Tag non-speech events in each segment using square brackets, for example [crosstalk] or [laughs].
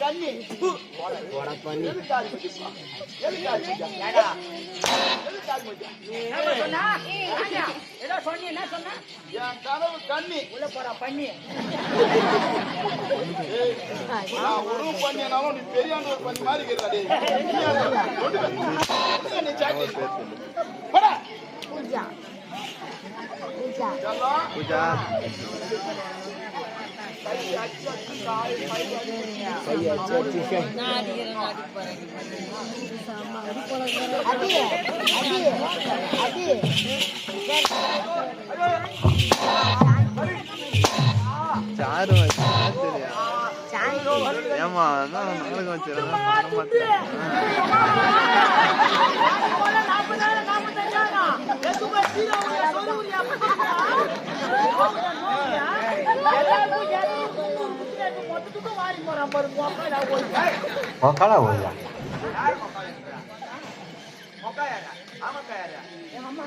தண்ணி உள்ள போறா பண்ணி உருவம் பண்ணினாலும் நீ பெரியாண்டவர் பண்ணி மாதிரி இருக்கிறா டேய். நீ யாரு? ஒண்ணுமே. ஒண்ணுமே நீ சாட்டி. போடா. பூஜா பூஜா சாரு ஏமா அதான் வச்சிருந்தேன் பண்ண மாட்டேன் மொக்கலா ஓய்யா மொக்கா யாரா? ஆமாக்கா யாரா? ஆமா,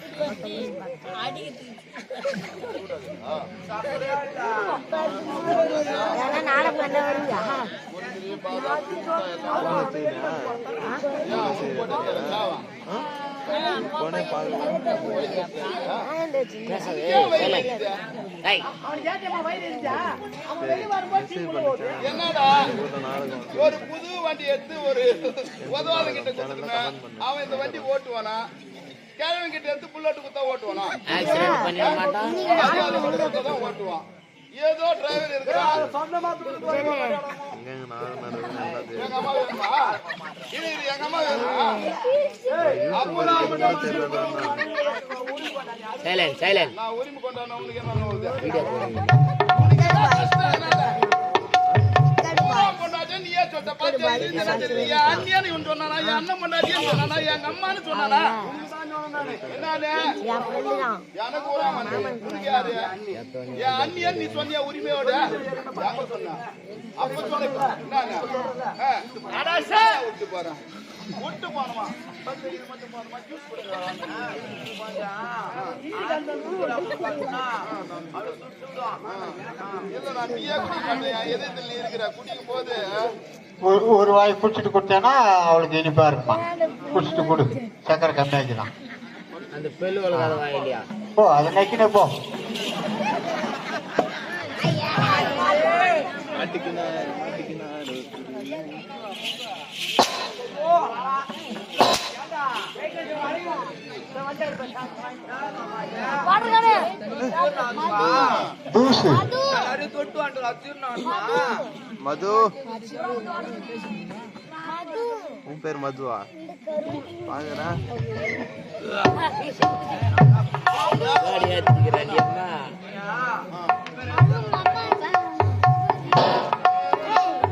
என்னடா ஒரு புது வண்டி எடுத்து ஒரு உதவாத கிட்ட அவன் இந்த வண்டி ஓட்டுவானா? கிழவன் கிட்ட எடுத்து புல்லட்டு குத்தா ஓட்டுவானா? அது குத்தா தான் ஓட்டுவான். ஏதோ டிரைவர் நல்லா தெரியும் எங்க அம்மா வேணுமா? இது இது எங்க அம்மா வேணுமா? அப்போ நான் உரிமை கொண்டாட உங்களுக்கு என்ன பொண்டாட்டி நீயே சொல்லிட்ட. என்ன தெரியுது? என் அண்ணியான்னு இவன் சொன்னானா? என் அண்ணன் பொண்டாட்டின்னு சொன்னானா? எங்க அம்மான்னு சொன்னானா? எனக்கு யாரு? என் அண்ணியன் நீ சொன்னியா உரிமையோட? யாங்க சொன்னா? அப்ப சொன்ன விட்டு போறேன்? பத்து இது மட்டும்? ஜூஸ் கொடுங்க. குடிக்க மாட்டேன். இருக்கிற. குடிக்கும் போது ஒரு ஒரு வாய் குடிச்சிட்டு கொடுத்தேன்னா அவளுக்கு இனிப்பா இருப்பான் குடிச்சிட்டு கொடு சக்கரை கம்மியாக்கிதான் அந்த பெல்லு வளர்க்காத வாயிலையா போ அதை நக்கினே போ மாட்டிக்கினார் மாட்டிக்கினார் மது. உன் பேர் மதுவா? பாக்குறேன்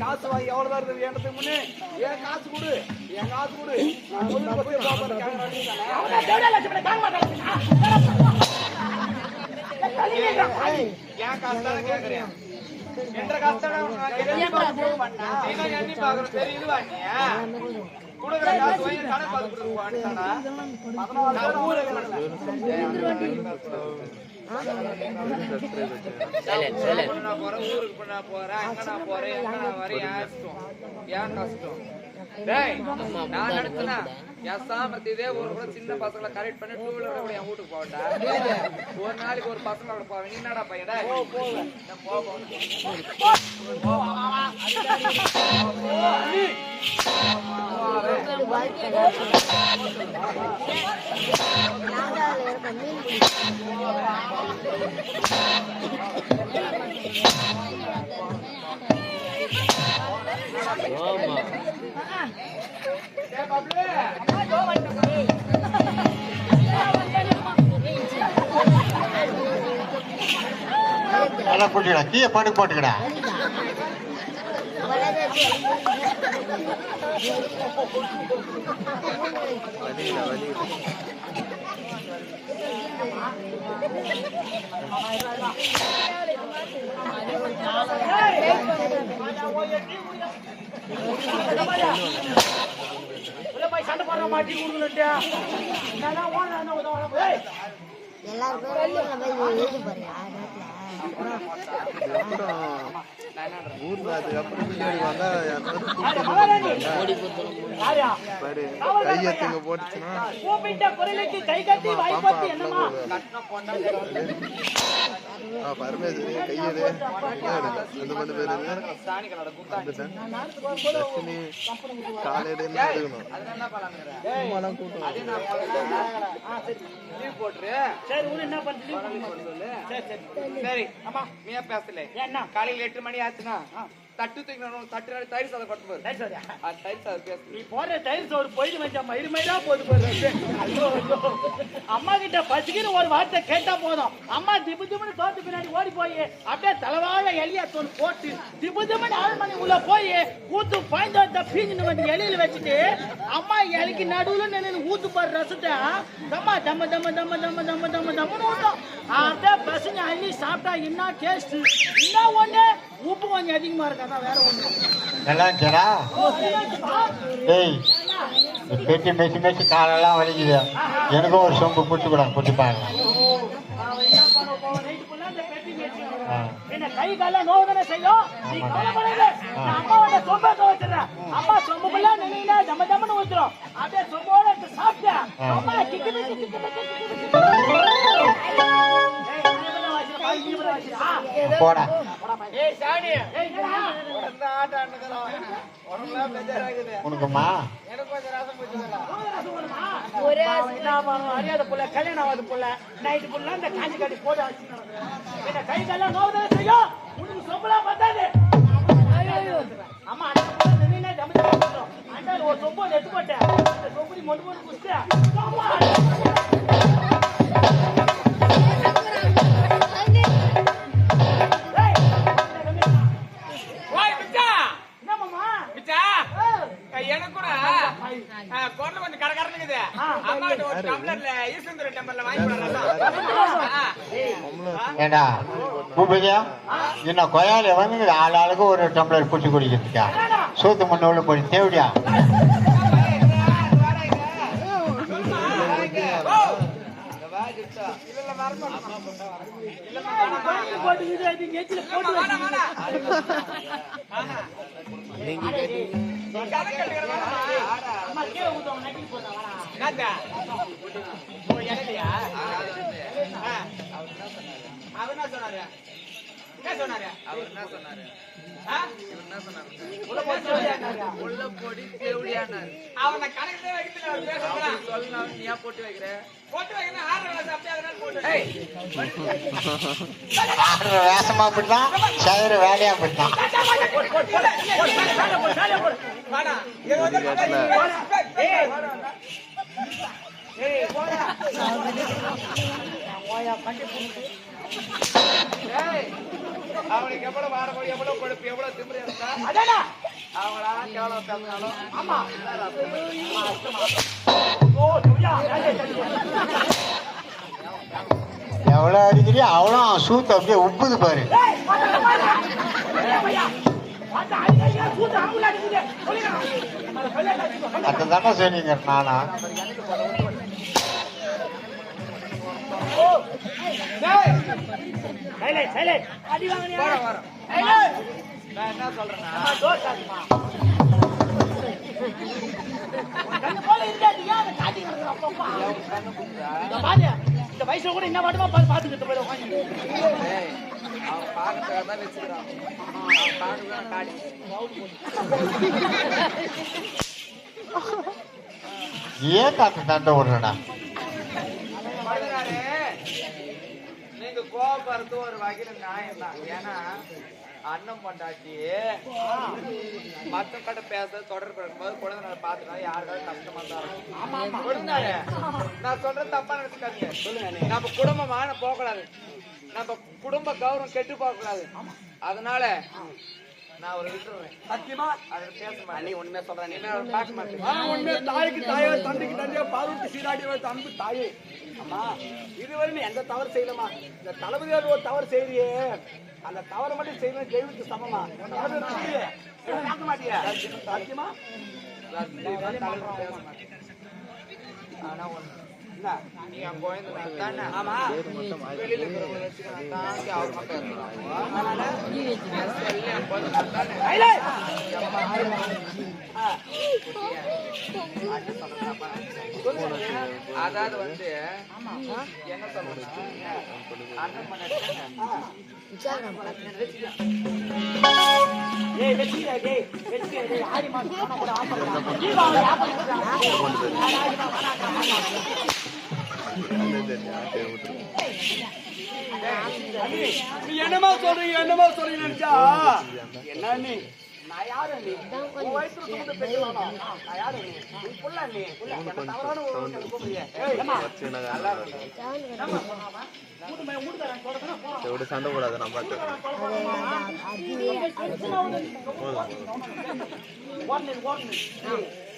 காசு வாங்கி. எவ்வளவு இருக்குது எனக்கு முன்னே? என் காசு கொடு? என் காசு கொடு. என் காசு தானே கேட்கறேன் என்ற காசு தானே எண்ணி காசு வாங்கி ஊருக்கு நான் போறேன் அங்க நான் போறேன். எங்க நான் வரேன் என் கஷ்டம்? நான் நடத்தினா என் சாமர்த்தியம் இதே ஒரு கூட சின்ன பசங்களை கரெக்ட் பண்ணி டூ வீலர் கூட என் வீட்டுக்கு போவேன்டா ஒரு நாளைக்கு ஒரு பசங்களோட போவேன். நீ என்னடா பையன்? டேய்? நல்லா பிடிச்சிக்கடா கீழே படுக்க போட்டுக்கடா. உள்ள போய் சண்டை போடுற மாட்டி எல்லாரும் எழுதி பாரு அப்புறம் ஊர் அதுக்கப்புறம் பின்னாடி வந்தா யாராவது யாரு, மகாராணி? கூப்பிட்டு யாரு? பாரு கையெத்துங்க போட்டுச்சுன்னா கூப்பிட்ட குரலுக்கு கை பரமேஸ்வரி கையெடு ரெண்டு பண்ணு பேரு லட்சுமி காலையில இருந்து எடுக்கணும் அது கூட்டம் சரி சரி அம்மா நீ பேசல? என்ன காலையில எட்டு மணி ஆச்சுன்னா? தட்டு தூக்கி தட்டு நாள் தயிர் சாதம் கொண்டு அது தயிர் சாதம். பேசு நீ போடுற தயிர் சோறு போயிட்டு வச்சா மயிறு மயிரா போது ஐயோ அம்மா கிட்ட பசிக்குன்னு ஒரு வார்த்தை கேட்டா போதும். அம்மா திபு திபுன்னு தோத்து பின்னாடி ஓடி போய் அப்படியே தலைவாழ எலியா தோல் போட்டு திபு திபுன்னு ஆறு மணி உள்ள போய் ஊத்து பாய்ந்தோத்த பீஞ்சுன்னு வந்து எலியில வச்சுட்டு அம்மா எலிக்கு நடுவுல நின்று ஊத்து பாரு ரசத்தை. தம்மா தம்ம தம்ம தம்ம தம்ம தம்ம தம்ம தம்மன்னு ஊட்டும் அப்படியே பசங்க அள்ளி சாப்பிட்டா என்ன டேஸ்ட் என்ன ஒண்ணு? உப்பு கொஞ்சம் அதிகமா இருக்காதா வேற ஒண்ணு. நல்லா பெட்டி மெச்சு மெச்சு காலெல்லாம் வலிக்குது. எனக்கும் ஒரு சொம்பு பிடிச்சி கூட பிடிச்சி பாருங்க கை கால நோவு தானே செய்யும்? நீ கவலைப்படாத. நான் அம்மாவோட சொம்ப அம்மா சொம்புக்குள்ள நினைனா ஜம்மன்னு ஊத்துறோம் அப்படியே சொம்போட சாப்பிட்டேன். அம்மா கிக்கு கிக்கு கிக்கு கிக்கு பெஜாராகுது உனக்குமா பண்ணுவான்? அறியாத புள்ள, கல்யாணம் ஆகாத புள்ள. full ஆ இந்த காஞ்சி கட்டி வச்சுக்கிறான். என்ன கை காலெல்லாம் நோவு தானே செய்யும்? உனக்கு சொம்பெல்லாம் பத்தாது. அம்மா, புள்ள ஜம்மு ஜம்மு ஊத்துறோம். அண்டால ஒரு சொம்பு எடுத்து போட்டேன். அந்த சொம்பு நீ மொண்டு மொண்டு குடிச்சிட்டு, எனக்கு கூட குரல் கொஞ்சம் கரகரனுக்குது ஆ. அம்மா ஒரு டம்ளர்ல ஈஸ்வந்தர டம்ளர்ல வாங்கி போடுறேன் ஏண்டா பூபதியா இன்னும் கொயால வந்து ஆள் ஆளுக்கு ஒரு டம்ளர் பிடிச்சி குடிக்கிறதுக்கா சூத்து மண்ணு உள்ள போய் தேவடியா போட்டு போட்டு அவர் என்ன சொன்னாரு என்ன சொன்னாரு அவர் என்ன சொன்னாரு போட்டு சொல்லியாங்க. உள்ள பொடி தேவடியானாரு அவனை கணக்கு வைக்கல அவர் போட்டு போட்டு ஆறு வேலை அப்படியே அதனால போட்டு ஆடுற வேஷமா அப்படித்தான் செய்யற வேலையா வந்து ஏய். ஏய், போடா. போயா, கட்டி போட்டு. ஏய், அவனுக்கு எவ்வளவு வாடகை எவ்வளவு கொழுப்பு எவ்வளவு திமிரு இருந்தா? அவங்களா கேவலம் பேசினாலும் ஆமா. எவ்வளவு அடிக்கிறியோ அவ்வளோ சூத்து அப்படியே உப்புது பாரு. ஏய், வாடா, வாடா. இருக்கிற அப்பப்பா? இந்த வயசுல கூட என்ன பாட்டுமா பாத்துக்கிட்டு உட்காந்து அவன் தான் வச்சுக்கிறான். அவன் காடி. ஏன் காத்து தண்டை விடுறடா கோபப்படுறது ஒரு வகையில நியாயம் தான் ஏன்னா அண்ணன் பொண்டாட்டி மத்த கிட்ட பேச தொடர்பு இருக்கும்போது குழந்தை பார்த்துட்டா யாருக்காவது கஷ்டமா தான் இருக்கும் கொடுத்தாரு நான் சொல்றது தப்பா நினைச்சுக்காதீங்க. நம்ம குடும்பமான போக கூடாது நம்ம குடும்ப கௌரவம் கெட்டு போக கூடாது அதனால நான் ஒரு விட்டுறேன் சத்தியமா? அதை பேச நீ ஒண்ணுமே சொல்றேன் என்ன பார்க்க மாட்டேன்? ஆ, உண்மை தாய்க்கு தாயோ தந்தைக்கு தந்தையோ பாலூட்டி சீராடி வைத்த அன்பு தாயே. அம்மா இதுவரை நீ எந்த தவறு செய்யலமா இந்த தளபதியார் ஒரு தவறு செய்யறியே அந்த தவறு மட்டும் செய்யணும் தெய்வத்துக்கு சமமா? கேட்க மாட்டியா? சாத்தியமா? ஆனா ஒண்ணு அதாவது வந்து என்ன சொல்றேன்னா ஆடி மாசம் கூட ஆஃபர் தான். தீபாவளி ஆஃபர் கொடுக்குறாங்க. ஆடி மாசம் வேணாம், வேணாம். நீ என்னமா சொல்றீங்க என்னமா சொல்றீங்க நினைச்சா? என்ன நீ? நான் யாரு? உன் வயசுல சுமந்த பெரியவனா? நான் யாரு? உன் புள்ள தவறான ஒரு? நல்லா. சண்டை போடாத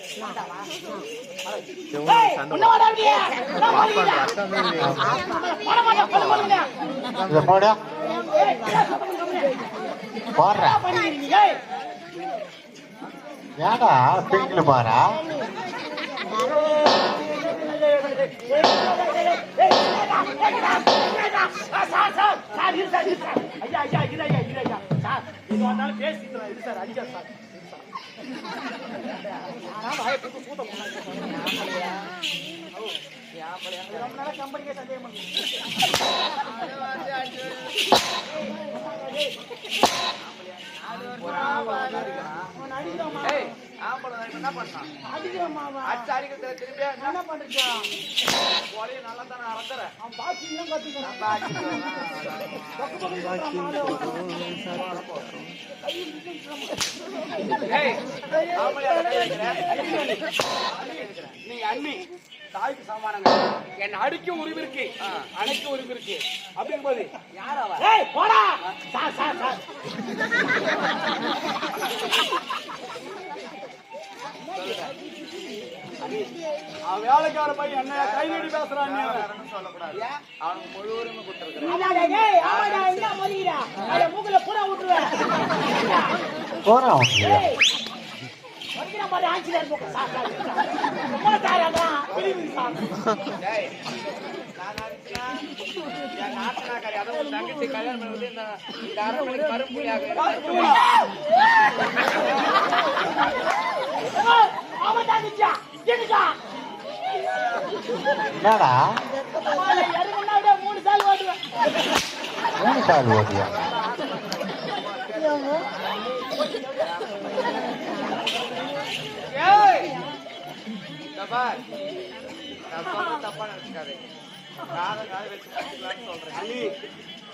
ஓடுனது, ஓடுனது. ஏய், வேண்டாமா? இவங்க ஏய், சண்டை உள்ள வாடா அப்படியே. உள்ள பாப்பா வாடா. அக்காமே இல்லையா பண்ணிக்கிறீங்க? ஏய், ஏடா என்ன பண்ணான் அடிச்சு அடிக்கிறதுல திரும்பி என்ன பண்றான் நல்லா தானே அறக்குறேன் நம்ம அடிச்சுக்கலாம். ஏய் ஆம்பளை நீ அண்ணி தாய்க்கு சமானங்க என்ன அடிக்க உரிமை இருக்கு அணைக்க உரிமை இருக்கு அப்படிங்கும்போது யார் அவ போடா சார் சார் சார் அவன் வேலைக்கார பையன் என்ன கை நீடி பேசுறான் சொல்லக்கூடாது அவனுக்கு முழு உரிமை கொடுத்துருக்குறேன் விட்டுருவேன். போறான் தங்கச்சி கல்யாணம் பண்ணி இந்த அவன் தங்கச்சியா? என்னடா? மூணு சால் ஓட்டுவேன். மூணு சால் ஓட்டியா தப்பா நினைச்சுக்காதே. காதை காதை வச்சு பேசலாம்னு சொல்றேன். அண்ணி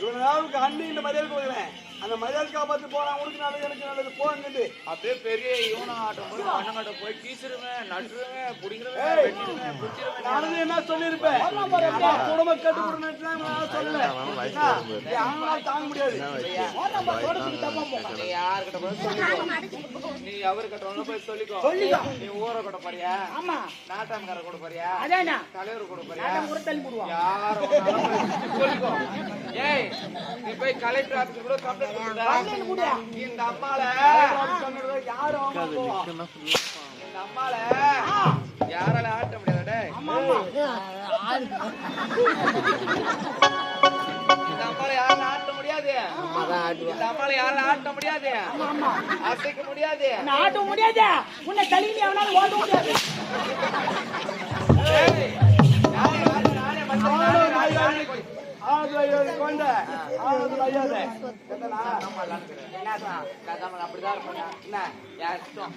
இவன் நாளுக்கு அண்ணி இந்த மரியாதை கொடுக்குறேன் அந்த மரியாதை காப்பாத்து போறான். உனக்கு நல்லது எனக்கு நல்லது. போங்கண்டு அப்படியே பெரிய இவனா ஆட்டம் போய் மண்ணங்காட்ட போய் கீசிருவேன் நட்டுருவேன் குத்திருவேன் நானும் என்ன சொல்லியிருப்பேன்? அம்மா குடும்ப கட்டு கொடுன்னு சொல்லல. என்ன? ஏய், அவங்களால தாங்க முடியாது. நீ யாருக்கிட்ட போய் சொல்லிக்கோ? நீ அவர்கிட்ட ஒண்ணு போய் சொல்லிக்கோ. சொல்லிக்கோ. நீ ஊரை கூட போறியா? ஆமா, நாட்டாம்கார கூட போறியா? அதானா? தலைவர் கூட போறியா? தள்ளி போடுவான். யாரும் சொல்லிக்கோ. ஏய் நீ போய் கலெக்டர் ஆபீஸ்க்கு கூட கம்ப்ளைண்ட். இந்த அம்மால யாரும் அவங்க போவா இந்த அம்மால யாரால ஆட்ட முடியாது டேய் இந்த அம்மால யாரால ஆட்ட முடியாது இந்த அம்மால யாரால ஆட்ட முடியாது அசைக்க முடியாது ஆட்ட முடியாது உன்னை தள்ளி அவனால ஓட்ட முடியாது நானே நானே நானே நானே, நானே போய். கொண்ட அப்படிதான் இருப்பாங்க. என்ன? இஷ்டம்.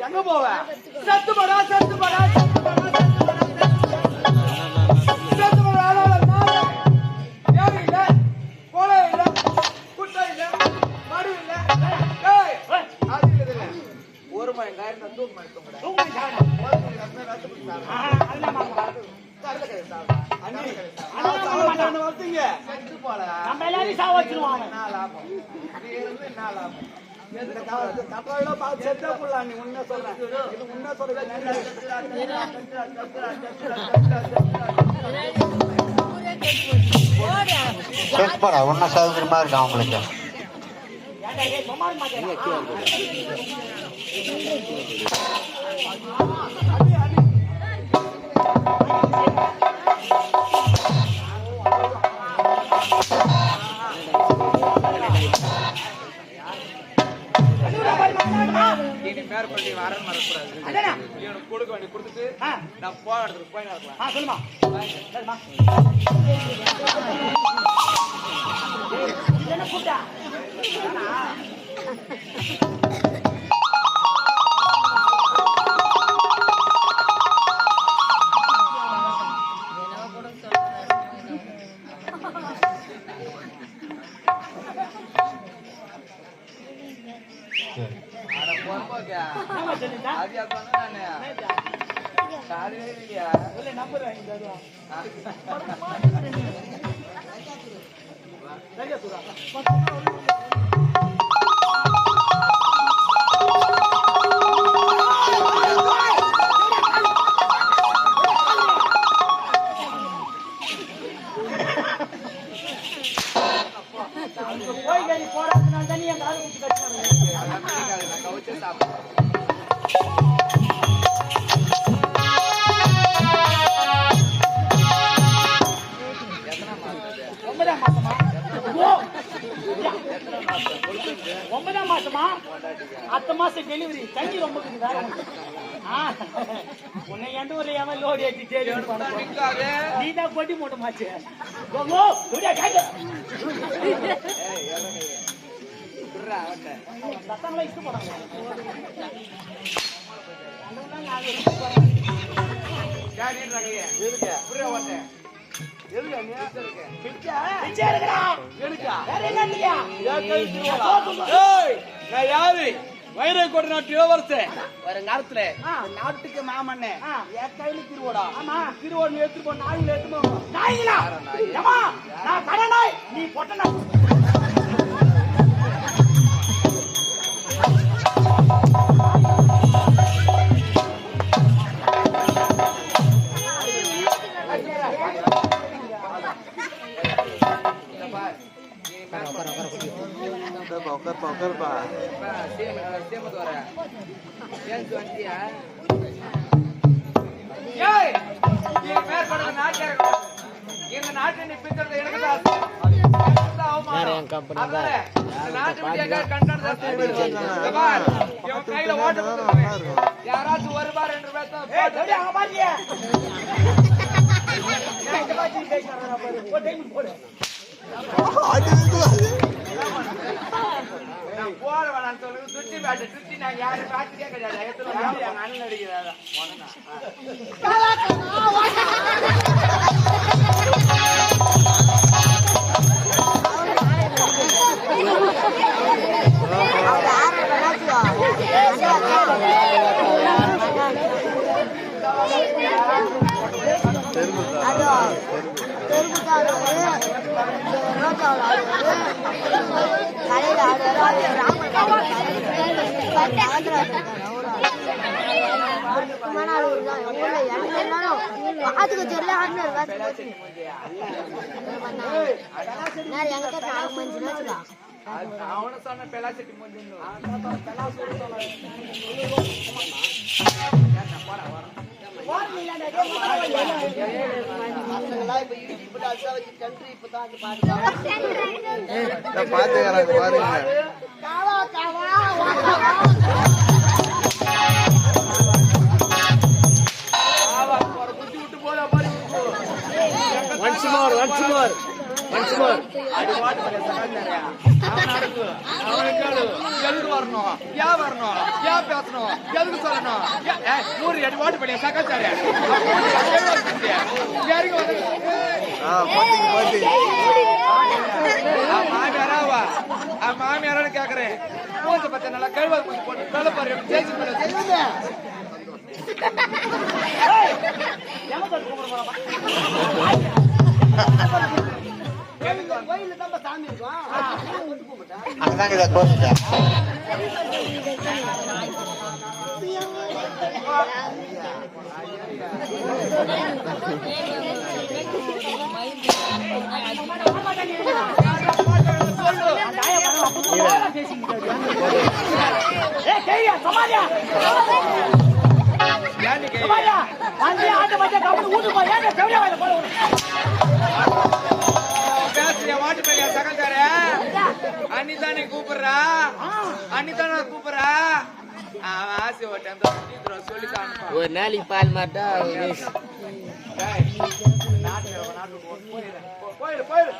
எங்க போவ? சத்து படா சத்து படா சத்து படா செத்துப்படா ஒன்றும் சௌகரியமா இருக்கு அவங்களுக்கு. ஏன்டா, ஏய், நான் போன இடத்துக்கு போய் நடக்கலாம். ஆ, சொல்லுமா சொல்லுமா என்ன கூட்டா அது? காலையிலே இல்லையா? இல்ல ஒன்பதாம் மாசமா? அடுத்த மாசம் டெலிவரி தண்ணி ரொம்ப உன்னை எந்த ஒரு ஏமா லோடு ஏற்றி தேடி நீ தான் பொட்டி மூட்டை மாச்சு ஓ, இஷ்டப்படாங்க இருக்கு. நான் யாரு வைரக்கோட்டை நாட்டு இளவரசன் வருங்காலத்துல நாட்டுக்கு மாமன்னே என் கையில திருவோடா ஆமா. திருவோடு எடுத்துட்டு போ நாயில் எடுத்துட்டு போ நான் நீ பொட்டை கையில ஓட்ட கொடுத்துருவேன். யாராச்சும் ஒரு பார் ரெண்டு [laughs] நான் போற சுத்தி பேட்டு சுத்தி நான் எத்தனை அண்ணன் தெருமுக்கு ஆடுவாரு ரோஜாவில் கலையில் ஆடுவாரு ராமன் முக்கியமான தான் எங்க எனக்கு எல்லாரும் பாத்துக்க தெரியல ஆடினார் வேத்து எங்கிட்ட நாலு மஞ்சள் வச்சுக்கலாம் அது அவனை சொன்ன பெலாசெட்டி முடிஞ்சு போடா பாத்துக்கிறாங்க பாருங்க குத்தி விட்டு போதா பாரு வரணும்? ஏன் வரணும்? ஏன் பேசணும்? எதுக்கு சொல்லணும்? நூறு அடி வாட்டு பாத்துங்க பாத்து மாமியாராவா மாமியாரான்னு கேக்குறேன். மூஞ்ச பத்த நல்லா கழுவ போட்டு கழுவ பாரு. ஜெயிச்சு மேல அங்கதாங்க இதை. ஏன்னு கேக்குறேன் சமாளியா. வந்து ஆட்டு வச்சா கம்முனு வீட்டுக்கு போ. ஏன் செவிலியா வாயில போட விடுற? பேசுறியா வாட்டு பையா சகந்தாரு அன்னி தானே கூப்பிடுறா? அன்னி தானே கூப்பிடுறா அவன் ஆசை சொல்லி ஒரு நாளைக்கு பால் மாட்டா போயிரு போயிரு.